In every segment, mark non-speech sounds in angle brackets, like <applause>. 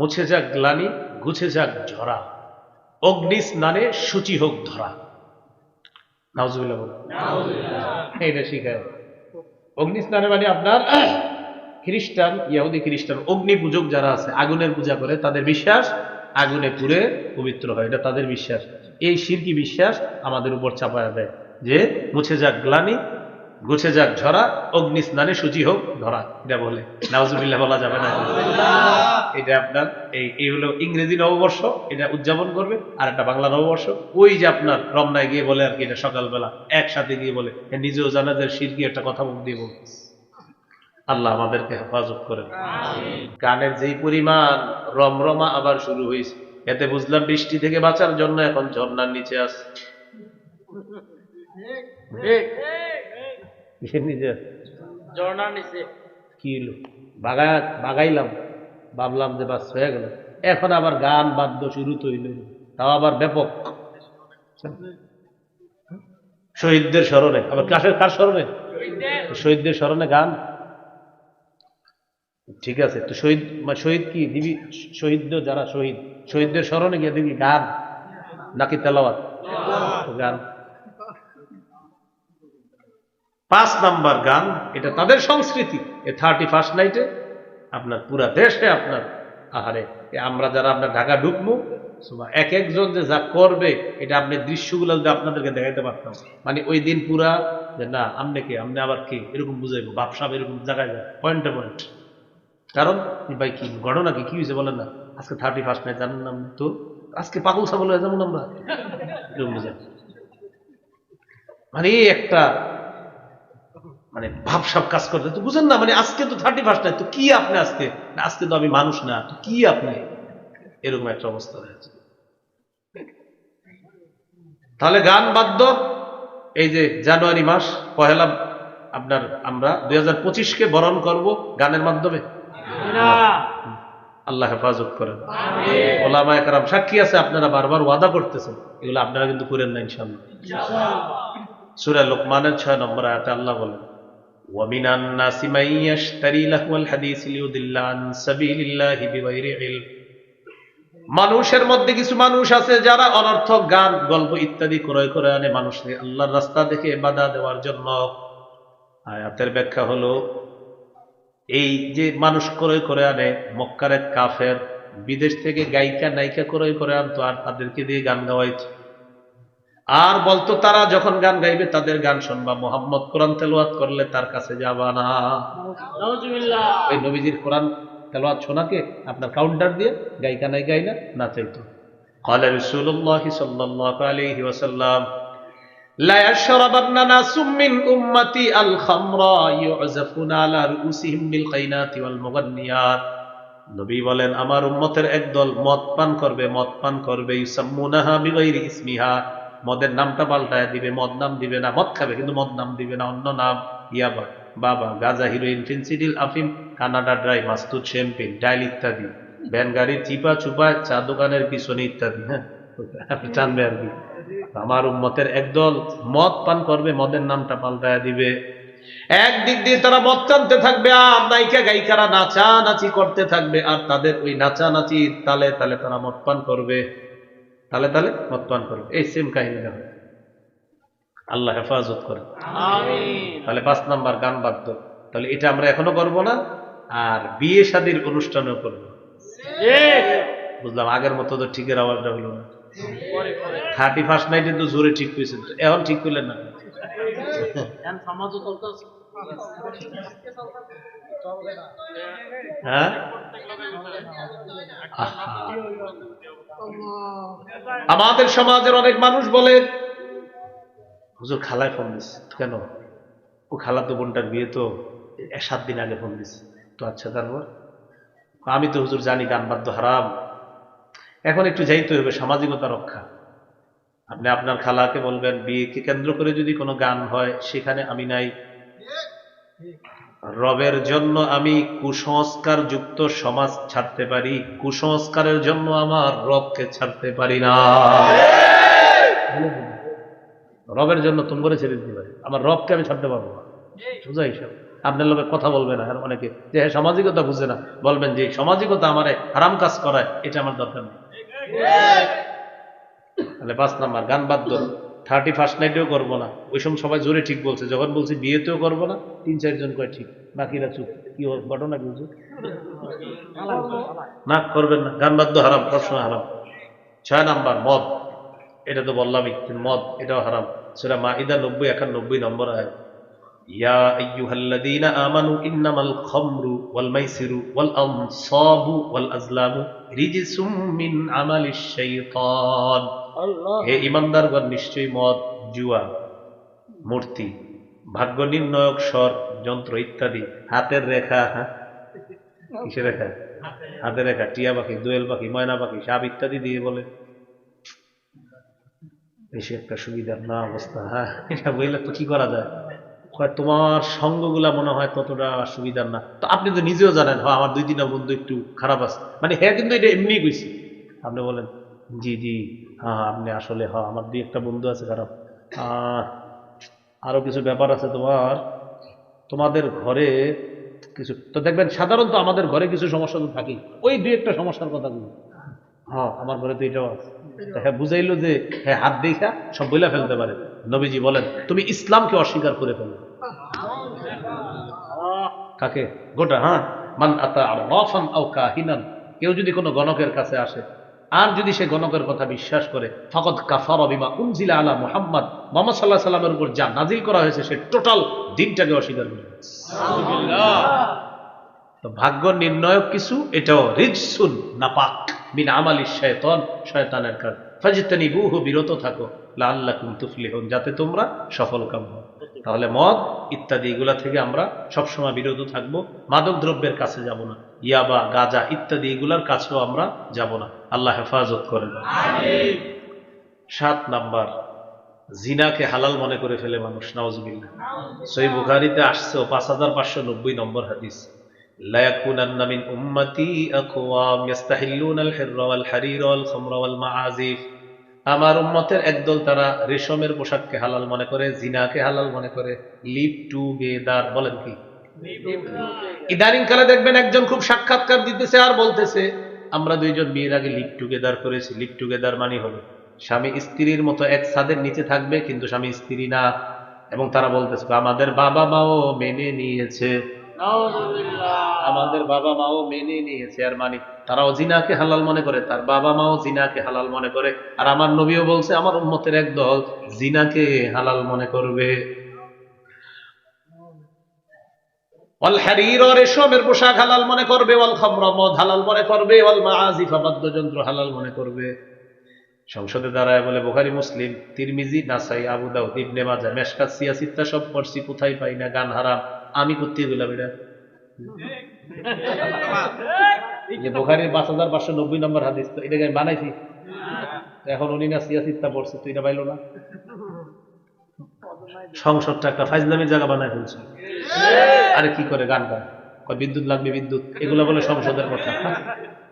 মুছে যাক গ্লানি গুছে যাক ঝরা। অগ্নি স্নানে সূচি হোক ধরা। নাউজুবিল্লাহ বলুন। শিখায়। অগ্নি স্নানে মানে আপনার <clears throat> খ্রিস্টান ইয়াহুদি খ্রিস্টান অগ্নি পূজক যারা আছে আগুনের পূজা করে তাদের বিশ্বাস আগুনে পুড়ে পবিত্র হয়। এটা তাদের বিশ্বাস। এই শিরকি বিশ্বাস আমাদের উপর চাপায়া দেয় যে মুছে যাক গ্লানি গুছে যাক ঝরা অগ্নি স্নানে সূচি হোক ধরা এটা বলে। নাউজুবিল্লাহ বলা যাবে না। এটা আপনার এই এই হলো ইংরেজি নববর্ষ এটা উদযাপন করবে আর একটা বাংলা নববর্ষ। ওই যে আপনার রমনায় গিয়ে বলে আর কি এটা সকালবেলা একসাথে গিয়ে বলে। নিজেও জানা যায় শিরকি একটা কথা মুখ দিয়ে বলতেছে আল্লাহ আমাদেরকে হেফাজত করেন। গানের যেই পরিমাণ রমরমা আবার শুরু হয়েছে এতে বুঝলাম বৃষ্টি থেকে বাঁচার জন্য এখন ঝর্ণার নিচে আছে। কিসের নিচে ঝর্ণার নিচে। কি হলো? বাগা বাগাইলাম ভাবলাম যে বাস হয়ে গেল। এখন আবার গান বাদ্য শুরু তো হইল তাও আবার ব্যাপক। শহীদদের স্মরণে। আবার কাশের কার স্মরণে? শহীদদের। স্মরণে গান? ঠিক আছে তো শহীদ মানে শহীদ কি? দিবি শহীদ যারা শহীদ শহীদদের স্মরণে গিয়ে দিবি গান? নাকি তেলাওয়াত। গান। পাঁচ নাম্বার গান, এটা তাদের সংস্কৃতি। এ থার্টি ফার্স্ট নাইটে আপনার পুরা দেশে আপনার, আহারে আমরা যারা আপনার ঢাকা ঢুকবো এক একজন যে যা করবে, এটা আপনি দৃশ্যগুলো যদি আপনাদেরকে দেখাইতে পারতাম। মানে ওই দিন পুরা যে না আপনি কে আপনি আবার কে, এরকম বুঝাইবো, বাপসাপ এরকম জায়গায় যায় পয়েন্টে পয়েন্ট কারণ ভাই কি ঘটনা কি কি হয়েছে বলেন না? আজকে থার্টি ফার্স্ট নাইট জানেন না তো? আজকে পাগল ছাগল হয়ে যাব আমরা? এরকম বুঝেন মানে একটা মানে ভাব ভাবসাব কাজ করতে। তো বুঝেন না মানে আজকে তো থার্টি ফার্স্ট নাই তো কি আপনি আজকে? আজকে তো আমি মানুষ না তো কি আপনি? এরকম একটা অবস্থা হয়েছে তাহলে গান বাদ্য এই যে জানুয়ারি মাস পহেলা আপনার আমরা দুই হাজার পঁচিশকে বরণ করব গানের মাধ্যমে। আল্লাহ হেফাজত করেন। ওলামা একরাম সাক্ষী আছে আপনারা বারবার ওয়াদা করতেছেন। এগুলো আপনারা কিন্তু করেন না ইনশাল্লাহ সুরা লোকমানের ছয় নম্বর আয়াতে আল্লাহ বলেন ومن الناس من يشتري لهو الحديث ليضل عن سبيل الله بغير علم মানুষের মধ্যে কিছু মানুষ আছে যারা অনর্থক গান গল্প ইত্যাদি ক্রয় করে আনে মানুষকে আল্লাহর রাস্তা দেখে বাধা দেওয়ার জন্য আয়াতের ব্যাখ্যা হলো এই যে মানুষ ক্রয় করে আনে মক্কার এক কাফের বিদেশ থেকে গায়িকা নায়িকা ক্রয় করে আনতো আর তাদেরকে দিয়ে গান গাওয়াইতো আর বলতো তারা যখন গান গাইবে তাদের গান শুনবা মোহাম্মদ কোরআন তেলোয়াত করলে তার কাছে যাবা না নাউজুবিল্লাহ ওই নবীজির কোরআন তেলোয়াত শোনাকে আপনার কাউন্টার দিয়ে গায়িকা নাই গাই না না চাইতো قال رسول الله صلى الله عليه وسلم لا يشربن ناس من امتي الخمر يعزفون على رؤوسهم بالقينات والمغنيات নবী বলেন আমার উম্মতের একদল মদ পান করবে মদ পান করবে ইউসাম্মুনাহা বিগাইরি ইসমিহা মদের নামটা পাল্টায় দিবে, মদ নাম দিবে না, মদ খাবে, কিন্তু মদ নাম দিবে না, অন্য নাম, ইয়াবা, বাবা, গাজা, হিরোইন ফিনসিডিল আফিম, কানাডা ড্রাই, মাস্তুদ, শ্যাম্পেন, ডাইল ইত্যাদি, ভ্যান গাড়ির চিপা, চুপা, চা দোকানের পিছনে ইত্যাদি হ্যাঁ? আপনি জানবে আর কি। আমার উম্মতের একদল মদ পান করবে, মদের নামটা পাল্টায় দিবে। একদিক দিয়ে তারা মদ টানতে থাকবে, আর নায়িকা, গায়িকারা নাচা নাচি করতে থাকবে, আর তাদের ওই নাচা নাচি তালে তালে তারা মদ পান করবে। তালে তালে মদ পান করবে এই সেম কাহিনী হবে আল্লাহ হেফাজত করে। তাহলে পাঁচ নাম্বার গান বাদ্য। তাহলে এটা আমরা এখনও করব না আর বিয়ে শাদীর অনুষ্ঠানেও করব। বুঝলাম আগের মতো তো ঠিকের আওয়াজটা হলো না। পরে পরে। থার্টি ফার্স্ট নাইটে তো জোরে ঠিক হয়েছে এখন ঠিক করলেন না। <laughs> হ্যাঁ? আমাদের সমাজের অনেক মানুষ বলে, হুজুর খালায় ফোন দিস, কেন? ও খালা তো বোনটার বিয়ে তো সাত দিন আগে ফোন দিস তো আচ্ছা তারপর? আমি তো হুজুর জানি গান বাদ্য হারাম। এখন একটু যাইতে হবে, সামাজিকতা রক্ষা। আপনি আপনার খালাকে বলবেন, বিয়েকে কেন্দ্র করে যদি কোনো গান হয়, সেখানে আমি নাই। রবের জন্য আমি কুসংস্কার যুক্ত সমাজ ছাড়তে পারি, কুসংস্কারের জন্য আমার রবকে ছাড়তে পারি না। রবের জন্য তুমি করে ছেড়ে দিতে পারি। আমার রবকে আমি ছাড়তে পারব না। সোজা হিসাব আপনার লোকের কথা বলবে না অনেকে যে হ্যাঁ সামাজিকতা বুঝে না, বলবেন যে সামাজিকতা আমারে হারাম কাজ করায়, এটা আমার দরকার নেই। তাহলে পাঁচ নাম্বার, গান বাদ্য থার্টি ফার্স্ট নাইটেও করবো না ওই সময় সবাই জোরে ঠিক বলছে যখন বলছি বিয়েতেও করবো না তিন চারজন কয় ঠিক বাকিরা চুপ কি হল ঘটনা কি হচ্ছে? না করবেন না গান বাদ্য হারাম সবসময় হারাম ছয় নাম্বার মদ এটা তো বললামই যে মদ এটাও হারাম সেটা মা ইদা নব্বই একানব্বই নম্বর আয় يا أيها الذين آمنوا إنما الخمر والميسر والأنصاب والأزلام رجس من عمل الشيطان হে ইমানদারগণ, নিশ্চয়ই মদ, জুয়া, মূর্তি, ভাগ্য নির্ণয়ক স্বর, যন্ত্র ইত্যাদি হাতের রেখা হ্যাঁ? কিসের রেখা? হাতের রেখা, টিয়া পাখি, দোয়েল পাখি, ময়না পাখি, সাপ ইত্যাদি দিয়ে বলে। বেশি একটা সুবিধার না অবস্থা হ্যাঁ? এটা বললে তো কি করা যায়? তোমার সঙ্গগুলা মনে হয় ততটা সুবিধার না। তো আপনি তো নিজেও জানেন হ্যাঁ আমার দুই তিনটা বন্ধু একটু খারাপ আছে। মানে হ্যাঁ কিন্তু এটা এমনি কইছি। আপনি বলেন জি জি। হ্যাঁ হ্যাঁ, আপনি আসলে হ্যাঁ আমার দুই একটা বন্ধু আছে খারাপ। আহ, আরও কিছু ব্যাপার আছে তোমার। তোমাদের ঘরে কিছু তো দেখবেন সাধারণত আমাদের ঘরে কিছু সমস্যা তো থাকেই। ওই দুই একটা সমস্যার কথা বলি। হ্যাঁ আমার ঘরে তো এটাও আছে। হ্যাঁ বুঝাইলো যে হ্যাঁ হাত দেখা সব বইলা ফেলতে পারে। নবীজি বলেন তুমি ইসলামকে অস্বীকার করে ফেলো। কাকে? গোটা হ্যাঁ? মান আতা কাহিনান। কেউ যদি কোনো গণকের কাছে আসে আর যদি সে গণকের কথা বিশ্বাস করে ফকত কাফার বিমা উনজিলা আলা মোহাম্মদ মোহাম্মদ সাল্লাহ সাল্লামের উপর যা নাজিল করা হয়েছে, সে টোটাল দিনটাকে অস্বীকার করে তো ভাগ্য নির্ণয়ক কিছু, এটাও রিজসুন নাপাক বিন আমালি শয়তন, শয়তানের কাজ ফাজিতানি বহু বিরত থাকো। লাল্লাকুম তুফলিহুন, যাতে তোমরা সফল কাম হও। তাহলে মদ ইত্যাদি এগুলা থেকে আমরা সবসময় বিরত থাকব। মাদক দ্রব্যের কাছে যাব না। ইয়াবা গাজা ইত্যাদি এগুলার কাছেও আমরা যাব না। আল্লাহ হেফাজত করেন। সাত নাম্বার জিনাকে হালাল মনে করে ফেলে মানুষ। নওয়াজবিল্লা সই বুখারিতে আসছে পাঁচ হাজার পাঁচশো নব্বই নম্বর হাদিস। লায়াকুনান্না মিন উম্মতি আকওয়াম ইয়াস্তাহিল্লুনা আল হিররা ওয়াল আমার উম্মতের একদল তারা রেশমের পোশাককে হালাল মনে করে জিনাকে হালাল মনে করে লিভ টু গেদার বলেন কি? ইদানিং কালে দেখবেন একজন খুব সাক্ষাৎকার দিতেছে আর বলতেছে আমরা দুইজন বিয়ের আগে লিভ টুগেদার করেছি। লিভ টুগেদার মানে হলো স্বামী স্ত্রীর মতো এক ছাদের নিচে থাকবে কিন্তু স্বামী স্ত্রী না। এবং তারা বলতেছে আমাদের বাবা মাও মেনে নিয়েছে। নাউজুবিল্লাহ আমাদের বাবা মাও মেনে নিয়েছে। আর মানে তারাও জিনাকে হালাল মনে করে, তার বাবা মাও জিনাকে হালাল মনে করে। আর আমার নবীও বলছে, আমার উম্মতের এক দল জিনাকে হালাল মনে করবে। সংসদে বলে বোখারি, মুসলিম, তিরমিজি কোথায় পাই না, গান হারাম। আমি করতে গেলাম এটা। বোখারির পাঁচ হাজার পাঁচশো নব্বই নম্বর হাদিস, তো এটাকে আমি বানাইছি। এখন উনি না সিয়াসিত্তা পড়ছে, তো এটা পাইলো না। সংসদটা একটা ফাইজলামের জায়গা বানায় ফেলছে। আরে কি করে গান গান বিদ্যুৎ লাগবে, বিদ্যুৎ। এগুলো বলে সংসদের কথা।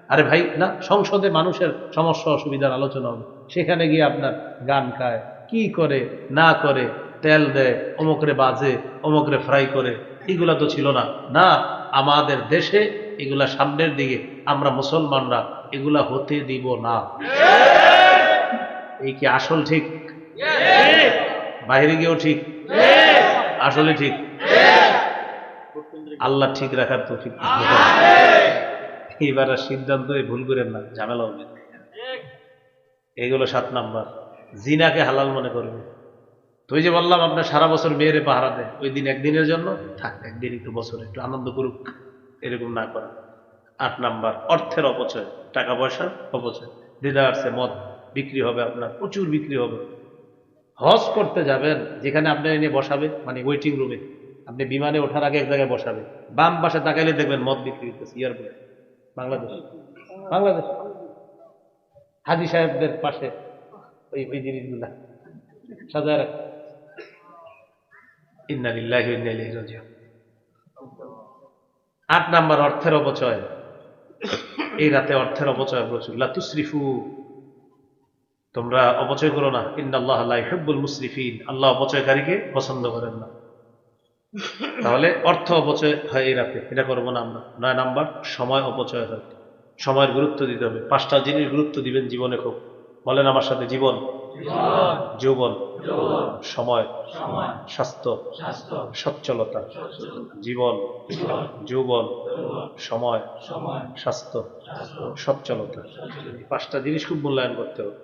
আরে ভাই, না, সংসদে মানুষের সমস্যা, অসুবিধার আলোচনা হবে। সেখানে গিয়ে আপনার গান খায়। কি করে, না করে, তেল দেয়, অমুকরে বাজে, অমুকরে ফ্রাই করে, এগুলা তো ছিল না। না আমাদের দেশে এগুলা সামনের দিকে, আমরা মুসলমানরা এগুলা হতে দিব না। এই কি আসল ঠিক? বাইরে গিয়েও ঠিক? আসলে ঠিক? আল্লাহ ঠিক রাখার তো ঠিক এবার সিদ্ধান্ত ভুল করেন না ঝামেলা হবে এগুলো সাত নাম্বার। জিনাকে হালাল মনে করবে। তো ওই যে বললাম, আপনার সারা বছর মেয়েরে পাহারা দেয়। ওই দিন একদিনের জন্য থাক, একদিন একটু বছর একটু আনন্দ করুক, এরকম না করা। আট নাম্বার, অর্থের অপচয়, টাকা পয়সার অপচয়। আসছে মদ বিক্রি হবে আপনার, প্রচুর বিক্রি হবে। হজ করতে যাবেন, যেখানে আপনার এনে বসাবে মানে ওয়েটিং রুমে আপনি বিমানে ওঠার আগে এক জায়গায় বসাবে। বাম পাশে তাকাইলে দেখবেন মদ বিক্রি হইতেছে এয়ারপোর্টে বাংলাদেশ। বাংলাদেশ। হাজি সাহেবদের পাশে ওই ওই জিনিসগুলা সাজায় রাখ আট নাম্বার অর্থের অপচয়। এই রাতে অর্থের অপচয় প্রচুর লাতুসরিফু তোমরা অপচয় করো না। ইন্নাল্লাহ লা ইউহিব্বুল মুসরিফিন। আল্লাহ অপচয়কারীকে পছন্দ করেন না। তাহলে অর্থ অপচয় হয় এই রাতে। এটা করব না আমরা। নয় নাম্বার, সময় অপচয় হয়। সময়ের গুরুত্ব দিতে হবে। পাঁচটা জিনিস গুরুত্ব দিবেন জীবনে খুব। বলেন আমার সাথে, জীবন। যৌবন সময় স্বাস্থ্য সচ্ছলতা জীবন যৌবন সময় স্বাস্থ্য সচ্ছলতা। পাঁচটা জিনিস খুব মূল্যায়ন করতে হবে।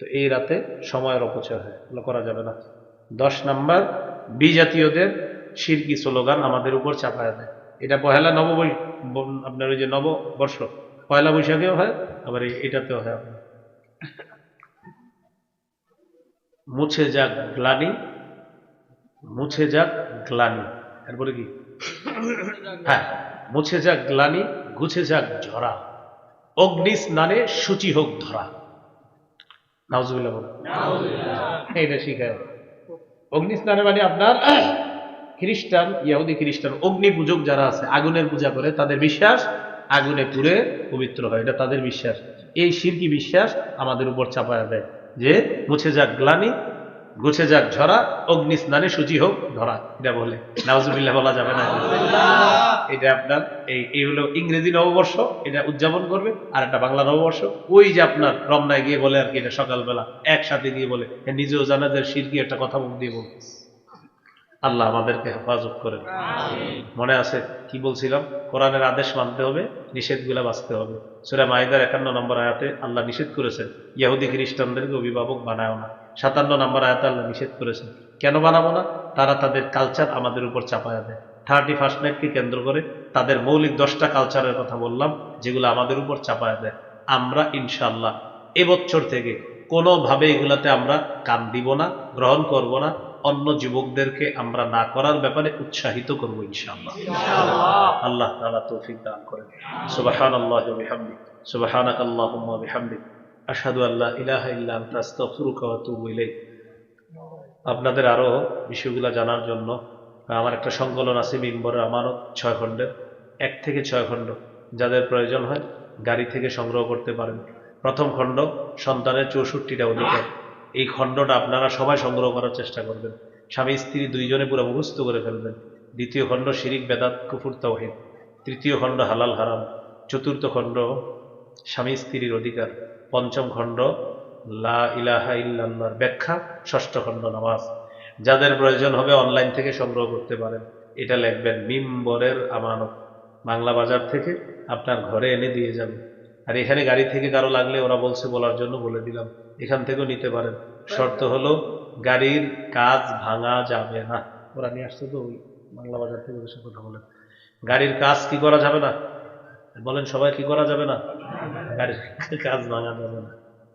তো এই রাতে সময়ের অপচয় হয় করা যাবে না। দশ নাম্বার বিজাতীয়দের শিরকি স্লোগান আমাদের উপর চাপায় দেয়। এটা পহেলা নববৈ আপনার ওই যে নববর্ষ পয়লা বৈশাখেও হয় আবার এটাতেও হয়। আপনার মুছে যাক গ্লানি মুছে যাক গ্লানি। এরপরে কি? হ্যাঁ মুছে যাক গ্লানি গুছে যাক ঝরা। অগ্নি স্নানে সূচি হোক ধরা। নাউজুবিল্লাহ এইটা শিখায়। অগ্নি স্নানে মানে আপনার খ্রিস্টান ইয়াহুদি খ্রিস্টান অগ্নি পূজক যারা আছে আগুনের পূজা করে তাদের বিশ্বাস আগুনে পুড়ে পবিত্র হয়। এটা তাদের বিশ্বাস। এই শিরকি বিশ্বাস আমাদের উপর চাপায়া দেয়। যে মুছে যাক গ্লানি গুছে যাক ঝরা অগ্নি স্নানে সূচি হোক ধরা। এটা বলে। নাউজুবিল্লাহ বলা যাবে না। এটা আপনার এই এই হলো ইংরেজি নববর্ষ এটা উদযাপন করবে। আর একটা বাংলা নববর্ষ। ওই যে আপনার রমনায় গিয়ে বলে আর কি এটা সকালবেলা। একসাথে গিয়ে বলে। নিজেও জানা যে শিরকি একটা কথা মুখ দিয়ে বলবে। আল্লাহ আমাদেরকে হেফাজত করেন। মনে আছে? কি বলছিলাম? কোরআনের আদেশ মানতে হবে, নিষেধগুলা বাঁচতে হবে। সুরা মাইদার একান্ন নম্বর আয়াতে আল্লাহ নিষেধ করেছেন ইয়াহুদি খ্রিস্টানদেরকে অভিভাবক বানায় না। সাতান্ন নম্বর আয়াতে আল্লাহ নিষেধ করেছেন, কেন বানাবো না? তারা তাদের কালচার আমাদের উপর চাপায়া দেয়। থার্টি ফার্স্ট নাইটকে কেন্দ্র করে তাদের মৌলিক দশটা কালচারের কথা বললাম, যেগুলো আমাদের উপর চাপায়া দেয়। আমরা ইনশাল্লাহ এবছর থেকে কোনোভাবে এগুলাতে আমরা কান দিব না, গ্রহণ করব না অন্য যুবকদেরকে আমরা না করার ব্যাপারে উৎসাহিত করব ইনশাআল্লাহ। আল্লাহ তৌফিক দান করেন। সুবহান আল্লাহ বিহামদি সুবহানাক আল্লাহুম্মা বিহামদিক আশহাদু আল্লা ইলাহা ইলাইক। আপনাদের আরও বিষয়গুলো জানার জন্য আমার একটা সংকলন আছে মিম্বরের আমারও ছয় খণ্ডের এক থেকে ছয় খণ্ড। যাদের প্রয়োজন হয় গাড়ি থেকে সংগ্রহ করতে পারেন। প্রথম খণ্ড সন্তানের চৌষট্টিটা অধিকার। এই খণ্ডটা আপনারা সবাই সংগ্রহ করার চেষ্টা করবেন। স্বামী, স্ত্রী দুইজনে পুরো মুখস্থ করে ফেলবেন। দ্বিতীয় খণ্ড শিরিক, বেদাত, কুফুর, তাওহিদ। তৃতীয় খণ্ড হালাল, হারাম। চতুর্থ খণ্ড স্বামী, স্ত্রীর অধিকার। পঞ্চম খণ্ড লা ইলাহা ইল্লাল্লাহর ব্যাখ্যা। ষষ্ঠ খণ্ড নামাজ। যাদের প্রয়োজন হবে অনলাইন থেকে সংগ্রহ করতে পারেন। এটা লিখবেন মিম্বরের আমানত। বাংলা বাজার থেকে আপনার ঘরে এনে দিয়ে যাবে। আর এখানে গাড়ি থেকে কারও লাগলে ওরা বলছে বলার জন্য বলে দিলাম। এখান থেকেও নিতে পারেন। শর্ত হলো গাড়ির কাজ ভাঙা যাবে না। ওরা নিয়ে আসছে তো ওই বাংলা বাজার থেকে ওদের কথা বলেন গাড়ির কাজ কি করা যাবে না? বলেন সবাই কি করা যাবে না? গাড়ির কাজ ভাঙা যাবে না।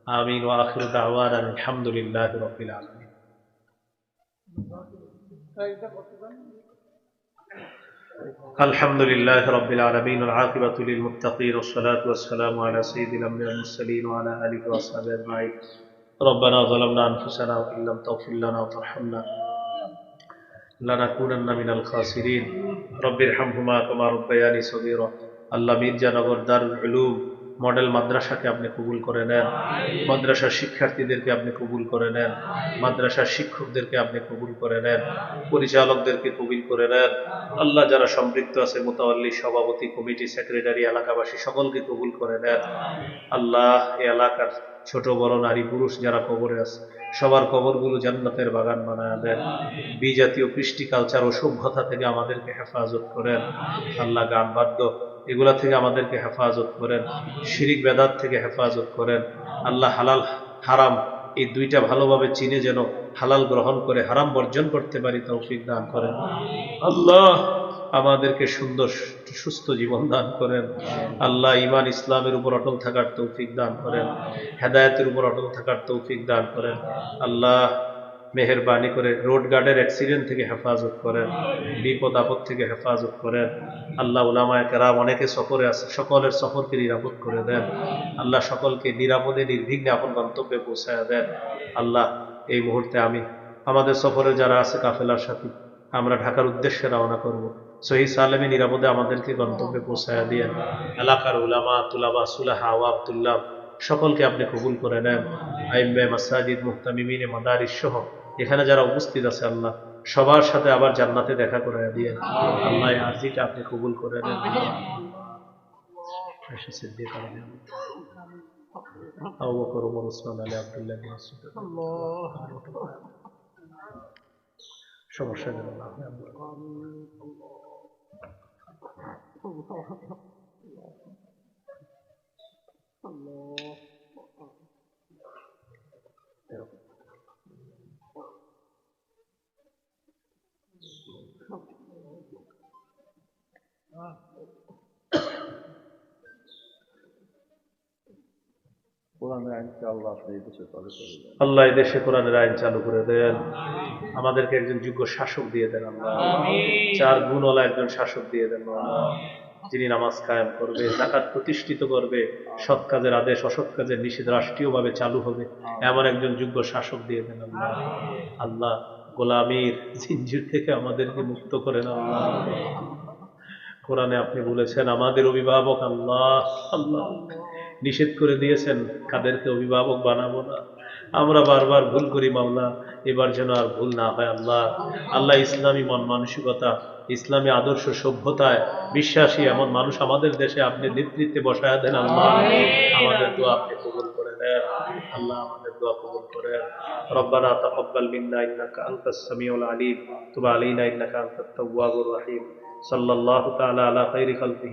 আমিন ওয়া আখিরু আলহামদুলিল্লাহি আলামিন। الحمد لله رب العالمين والعاقبة للمتقين والصلاة والسلام على سيد الأنبياء والمرسلين وعلى آله وأصحابه أجمعين ربنا ظلمنا أنفسنا وإن لم تغفر لنا وترحمنا لنكونن من الخاسرين رب ارحمهما كما ربياني صغيرا আল্লাহ মির্জানগর দারুল উলুম মডেল মাদ্রাসাকে আপনি কবুল করে নেন। মাদ্রাসার শিক্ষার্থীদেরকে আপনি কবুল করে নেন। মাদ্রাসার শিক্ষকদেরকে আপনি কবুল করে নেন। পরিচালকদেরকে কবুল করে নেন। আল্লাহ যারা সম্পৃক্ত আছে মোতাল্লি সভাপতি কমিটি সেক্রেটারি এলাকাবাসী সকলকে কবুল করে নেন। আল্লাহ এই এলাকার ছোট বড় নারী পুরুষ যারা কবরে আছে সবার কবরগুলো জান্নাতের বাগান বানায় দেন। বিজাতীয় কৃষ্টি কালচার ও সভ্যতা থেকে আমাদেরকে হেফাজত করেন। আল্লাহ গান বাদ্য এগুলা থেকে আমাদেরকে হেফাজত করেন। শিরিক বেদাত থেকে হেফাজত করেন। আল্লাহ হালাল হারাম এই দুইটা ভালোভাবে চিনে যেন হালাল গ্রহণ করে হারাম বর্জন করতে পারি তৌফিক দান করেন। আল্লাহ আমাদেরকে সুন্দর সুস্থ জীবন দান করেন। আল্লাহ ইমান ইসলামের উপর অটল থাকার তৌফিক দান করেন। হেদায়তের উপর অটল থাকার তৌফিক দান করেন। আল্লাহ মেহরবানি করে রোড গার্ডের অ্যাক্সিডেন্ট থেকে হেফাজত করেন, বিপদ আপদ থেকে হেফাজত করেন। আল্লাহ উলামায় কেরাম অনেকে সফরে আছে, সকলের সফরকে নিরাপদ করে দেন। আল্লাহ সকলকে নিরাপদে নির্বিঘ্নে আপন গন্তব্যে পৌঁছায় দেন। আল্লাহ, এই মুহূর্তে আমি আমাদের সফরে যারা আছে কাফেলার সাথী, আমরা ঢাকার উদ্দেশ্যে রওনা করব। সহি সালেমে নিরাপদে আমাদেরকে গন্তব্যে পৌঁছায় দিয়ে এলাকার উলামা, তুলাবা, সুলাহা আওয়াবতুল্লাহ সকলকে আপনি কবুল করে নেন। আইম্বে মাসাজিদ, মুহতামিমিনে, মাদারিস সহ এখানে যারা উপস্থিত আছে আল্লাহ সবার সাথে আবার জান্নাতে দেখা করে দিয়ে আল্লাহ আরজিটা আপনি কবুল করে নেন। আয়েশা সিদ্দিকা রাদিয়াল্লাহু আনহা। আবু বকর ওমর ওসমান আলী আব্দুল্লাহ সমস্যা আল্লাহ দেশে কোরআনের আইন চালু করে দেন। আমাদেরকে একজন যোগ্য শাসক দিয়ে দেন আল্লাহ। চার গুণওয়ালা একজন শাসক দিয়ে দেন যিনি নামাজ কায়েম করবে জাকাত প্রতিষ্ঠিত করবে সৎ কাজের আদেশ অসৎ কাজের নিষেধ রাষ্ট্রীয়ভাবে চালু হবে এমন একজন যোগ্য শাসক দিয়ে দেন আল্লাহ। আল্লাহ গোলামীর জিঞ্জির থেকে আমাদেরকে মুক্ত করেন আল্লাহ। কোরআনে আপনি বলেছেন আমাদের অভিভাবক আল্লাহ আল্লাহ নিষেধ করে দিয়েছেন কাদেরকে অভিভাবক বানাবো না আমরা বারবার ভুল করি মাওলা এবার যেন আর ভুল না হয় আল্লাহ আল্লাহ ইসলামী মন মানসিকতা ইসলামী আদর্শ সভ্যতায় বিশ্বাসী এমন মানুষ আমাদের দেশে আপনি নেতৃত্বে বসায় দেন আল্লাহ আমাদের দোয়া আপনি কবুল করে দেন আল্লাহ আমাদের দোয়া কবুল করেন ربنا تقبل منا انك انت السميع العليم تب علينا انك انت التواب الرحيم صلى الله تعالى على خير خلقه